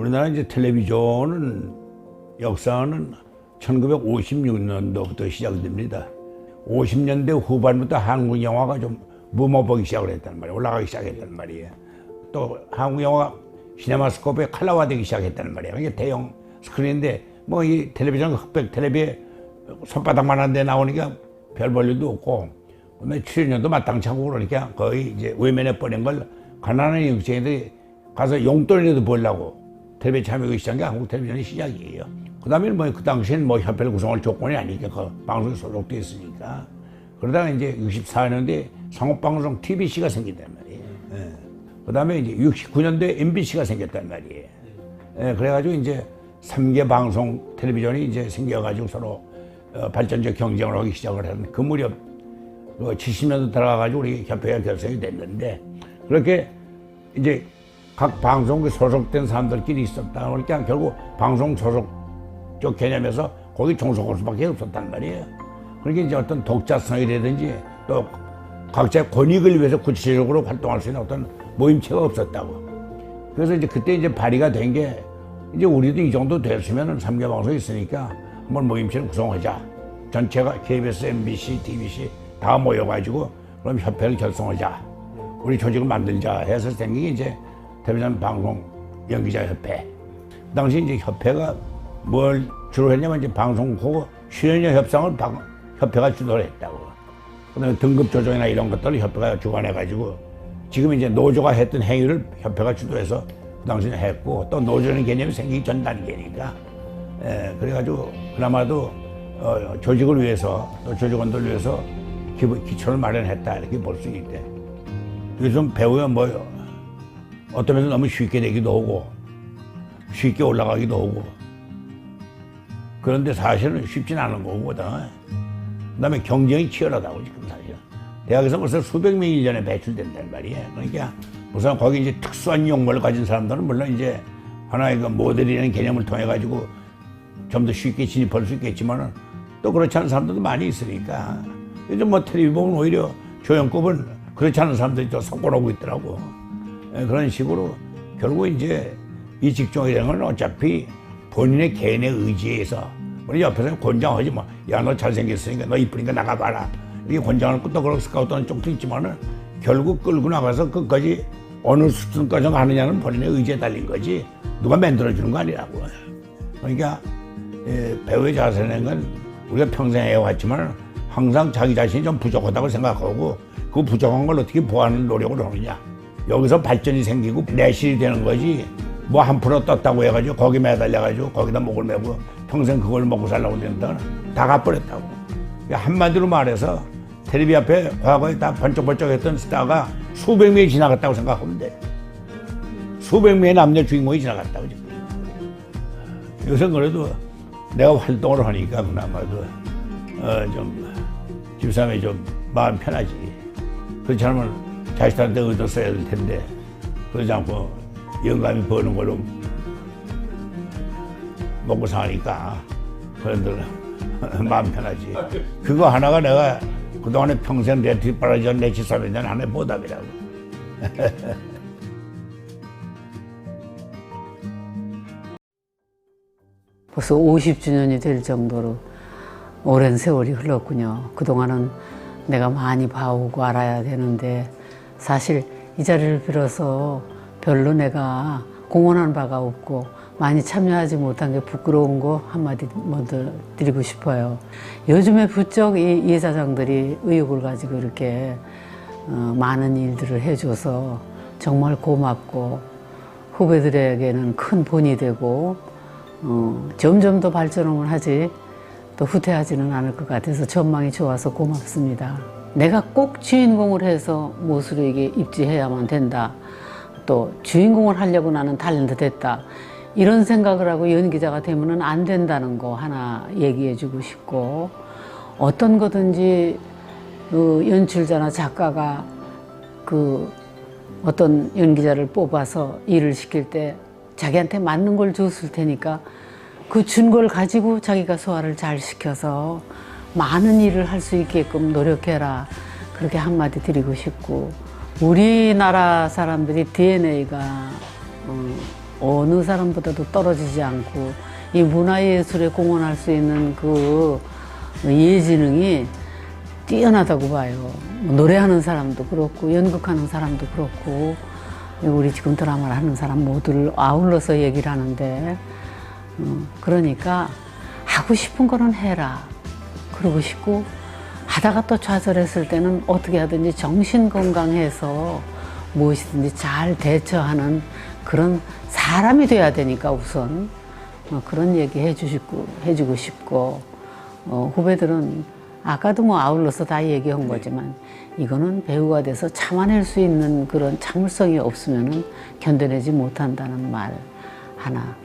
우리나라 이제 텔레비전은 역사는 1956년도부터 시작됩니다. 50년대 후반부터 한국 영화가 좀 붐어보기 시작을 했단 말이에요. 올라가기 시작했단 말이에요. 또 한국 영화 시네마스코프에 칼라화되기 시작했단 말이에요. 이게 대형 스크린인데 뭐 이 텔레비전 흑백 텔레비에 손바닥만 한 데 나오니까 별 볼 일도 없고 그다음에 출연료도 마땅치 않고 그러니까 거의 이제 외면해 버린 걸 가난한 영생들이 가서 용돈이라도 벌려고 텔레비전 시작한 게 한국 텔레비전의 시작이에요. 그 다음에 뭐 그 당시엔 뭐 협회를 구성할 조건이 아니니까 그 방송에 소속돼 있으니까 그러다가 이제 64년도에 상업방송 TBC가 생긴단 말이에요. 예. 그 다음에 이제 69년도에 MBC가 생겼단 말이에요. 예, 그래가지고 이제 3개 방송 텔레비전이 이제 생겨가지고 서로 어, 발전적 경쟁을 하기 시작을 하는 그 무렵 그 70년도 들어가가지고 우리 협회가 결성이 됐는데 그렇게 이제 각 방송국에 소속된 사람들끼리 있었다 그러니까 결국 방송 소속 쪽 개념에서 거기 종속할 수밖에 없었단 말이에요. 그러니까 이제 어떤 독자성이라든지 또 각자의 권익을 위해서 구체적으로 활동할 수 있는 어떤 모임체가 없었다고. 그래서 이제 그때 이제 발의가 된 게 이제 우리도 이 정도 됐으면은 3개 방송이 있으니까 한번 모임체를 구성하자. 전체가 KBS, MBC, TBC 다 모여가지고 그럼 협회를 결성하자. 우리 조직을 만들자 해서 생긴 게 이제 텔레비전 방송 연기자 협회. 그 당시 이제 협회가 뭘 주로 했냐면 이제 방송국 출연료 협상을 방- 협회가 주도를 했다고. 그다음에 등급 조정이나 이런 것들을 협회가 주관해가지고 지금 이제 노조가 했던 행위를 협회가 주도해서 그 당시에 했고 또 노조라는 개념이 생기기 전 단계니까 예, 그래가지고 그나마도 어, 조직을 위해서 또 조직원들을 위해서 기부, 기초를 마련했다 이렇게 볼 수 있대. 요즘 배우야 뭐 면에서 너무 쉽게 되기도 하고 쉽게 올라가기도 하고 그런데 사실은 쉽진 않은 거거든. 그 다음에 경쟁이 치열하다고 지금 사실은. 대학에서 벌써 수백 명이 1년에 배출된단 말이에요. 그러니까 우선 거기 이제 특수한 용모를 가진 사람들은 물론 이제 하나의 그 모델이라는 개념을 통해 가지고 좀 더 쉽게 진입할 수 있겠지만은 또 그렇지 않은 사람들도 많이 있으니까 요즘 뭐 텔레비 보면 오히려 조연급은 그렇지 않은 사람들이 또 석권하고 있더라고. 예, 그런 식으로 결국 이제 이 직종이라는 건 어차피 본인의 개인의 의지에 의해서 우리 옆에서 권장하지 마. 야, 너 잘생겼으니까 너 이쁘니까 나가봐라. 이렇게 권장을 또 그런 스카우트하는 쪽도 있지만은 결국 끌고 나가서 끝까지 어느 수준까지 가느냐는 본인의 의지에 달린 거지 누가 만들어주는 거 아니라고. 그러니까 예, 배우의 자세라는 건 우리가 평생 해왔지만 항상 자기 자신이 좀 부족하다고 생각하고 그 부족한 걸 어떻게 보완하는 노력을 하느냐. 여기서 발전이 생기고 내실이 되는 거지. 뭐 한 프로 떴다고 해가지고 거기 매달려가지고 거기다 목을 메고 평생 그걸 먹고 살라고 된다. 다 갚버렸다고. 한마디로 말해서 텔레비 앞에 과거에 다 번쩍번쩍했던 스타가 수백 명이 지나갔다고 생각하면 돼. 수백 명의 남녀 주인공이 지나갔다고 지금. 요새 그래도 내가 활동을 하니까 그나마도 어, 좀 집사람이 좀 마음 편하지. 그렇지 않으면 자식들한테 의도 써야 될 텐데 그러지 않고 영감이 버는 걸로 먹고 사니까 그런들 마음 편하지 그거 하나가 내가 그동안에 평생 내 뒷바라지한 내 집사람에 대한 하나의 보답이라고 벌써 50주년이 될 정도로 오랜 세월이 흘렀군요. 그동안은 내가 많이 봐오고 알아야 되는데 사실 이 자리를 빌어서 별로 내가 공헌한 바가 없고 많이 참여하지 못한 게 부끄러운 거 한마디 먼저 드리고 싶어요. 요즘에 부쩍 이 이사장들이 의욕을 가지고 이렇게 어, 많은 일들을 해줘서 정말 고맙고 후배들에게는 큰 본이 되고 어, 점점 더 발전을 하지 또 후퇴하지는 않을 것 같아서 전망이 좋아서 고맙습니다. 내가 꼭 주인공을 해서 모술에게 입지해야만 된다. 또 주인공을 하려고 나는 탤런트 됐다. 이런 생각을 하고 연기자가 되면은 안 된다는 거 하나 얘기해 주고 싶고 어떤 거든지 그 연출자나 작가가 그 어떤 연기자를 뽑아서 일을 시킬 때 자기한테 맞는 걸 줬을 테니까 그 준 걸 가지고 자기가 소화를 잘 시켜서 많은 일을 할 수 있게끔 노력해라. 그렇게 한마디 드리고 싶고 우리나라 사람들이 DNA가 어, 어느 사람보다도 떨어지지 않고 이 문화예술에 공헌할 수 있는 그 예지능이 뛰어나다고 봐요. 뭐 노래하는 사람도 그렇고 연극하는 사람도 그렇고 우리 지금 드라마를 하는 사람 모두를 아울러서 얘기를 하는데 어, 그러니까 하고 싶은 거는 해라. 그러고 싶고 하다가 또 좌절했을 때는 어떻게 하든지 정신 건강해서 무엇이든지 잘 대처하는 그런 사람이 돼야 되니까 우선 어, 그런 얘기 해주시고 해주고 싶고 어, 후배들은 아까도 뭐 아울러서 다 얘기한 거지만 이거는 배우가 돼서 참아낼 수 있는 그런 참을성이 없으면은 견뎌내지 못한다는 말 하나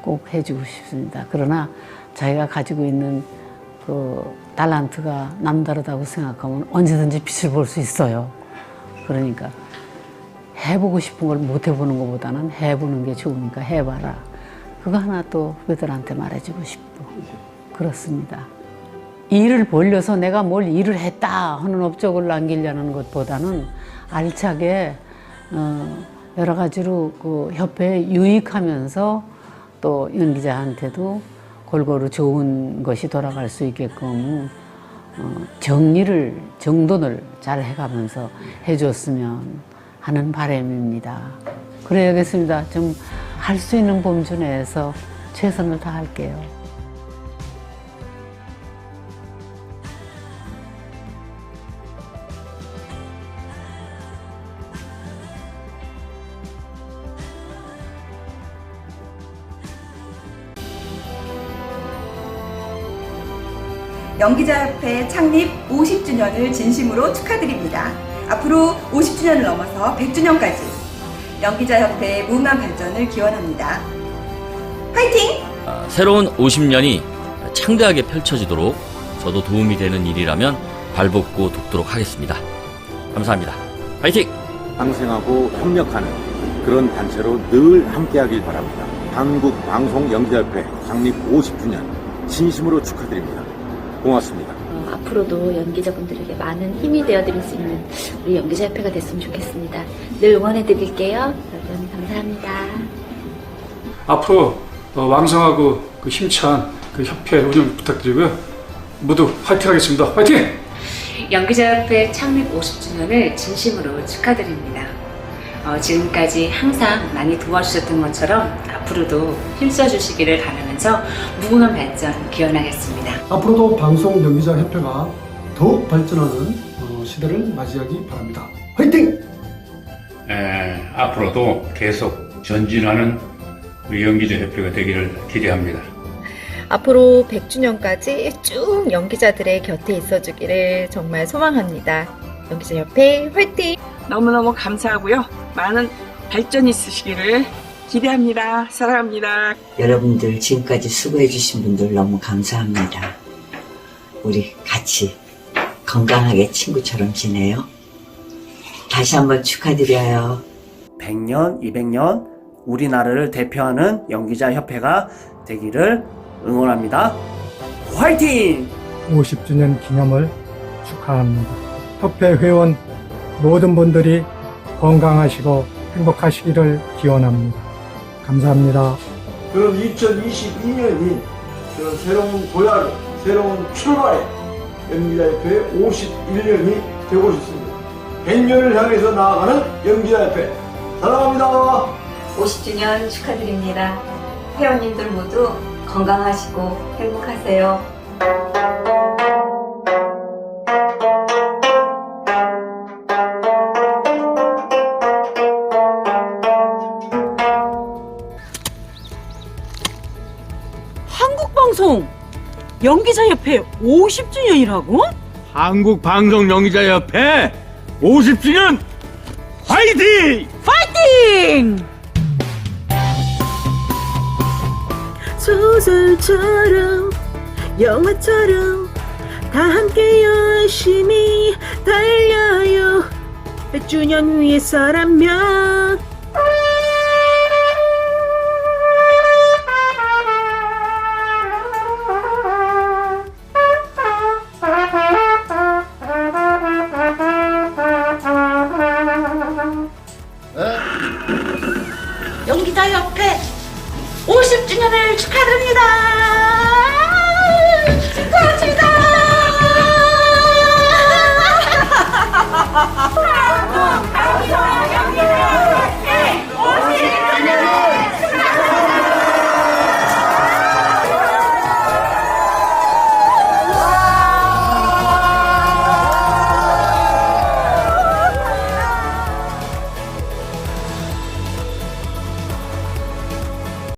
꼭 해주고 싶습니다. 그러나 자기가 가지고 있는 그 달란트가 남다르다고 생각하면 언제든지 빛을 볼 수 있어요. 그러니까 해보고 싶은 걸 못 해보는 것보다는 해보는 게 좋으니까 해봐라. 그거 하나 또 후배들한테 말해주고 싶고 그렇습니다. 일을 벌려서 내가 뭘 일을 했다 하는 업적을 남기려는 것보다는 알차게 어, 여러 가지로 그 협회에 유익하면서 또 연기자한테도 골고루 좋은 것이 돌아갈 수 있게끔 어, 정리를 정돈을 잘 해가면서 해줬으면 하는 바람입니다. 그래야겠습니다. 좀 할 수 있는 범주 내에서 최선을 다할게요. 연기자협회 창립 50주년을 진심으로 축하드립니다. 앞으로 50주년을 넘어서 100주년까지 연기자협회의 무궁한 발전을 기원합니다. 화이팅! 아, 새로운 50년이 창대하게 펼쳐지도록 저도 도움이 되는 일이라면 발벗고 돕도록 하겠습니다. 감사합니다. 파이팅! 방생하고 협력하는 그런 단체로 늘 함께하길 바랍니다. 한국방송연기협회 창립 50주년 진심으로 축하드립니다. 고맙습니다. 어, 앞으로도 연기자분들에게 많은 힘이 되어드릴 수 있는 우리 연기자협회가 됐으면 좋겠습니다. 늘 응원해드릴게요. 여러분 감사합니다. 앞으로 어, 왕성하고 그 힘찬 그 협회 운영 부탁드리고요. 모두 화이팅 하겠습니다. 화이팅! 연기자협회 창립 50주년을 진심으로 축하드립니다. 어, 지금까지 항상 많이 도와주셨던 것처럼 앞으로도 힘써주시기를 바라면서 무궁한 발전 기원하겠습니다. 앞으로도 방송 연기자 협회가 더욱 발전하는 어, 시대를 맞이하기 바랍니다. 화이팅! 에, 앞으로도 계속 전진하는 우리 연기자 협회가 되기를 기대합니다. 앞으로 100주년까지 쭉 연기자들의 곁에 있어주기를 정말 소망합니다. 연기자 협회 화이팅! 너무너무 감사하고요. 많은 발전 있으시기를 기대합니다. 사랑합니다. 여러분들 지금까지 수고해주신 분들 너무 감사합니다. 우리 같이 건강하게 친구처럼 지내요. 다시 한번 축하드려요. 100년, 200년 우리나라를 대표하는 연기자 협회가 되기를 응원합니다. 화이팅! 50주년 기념을 축하합니다. 협회 회원 모든 분들이 건강하시고 행복하시기를 기원합니다. 감사합니다. 그런 2022년이 그런 새로운 도약의 새로운 출발의 연기자협회 51년이 되고 싶습니다. 100년을 향해서 나아가는 연기자협회 사랑합니다. 50주년 축하드립니다. 회원님들 모두 건강하시고 행복하세요. 방송 연기자협회 50주년이라고? 한국 방송 연기자협회 50주년 화이팅! 파이팅! 소설처럼 영화처럼 다 함께 열심히 달려요 100주년 위해서라면 생일을 축하드립니다. 축하합니다.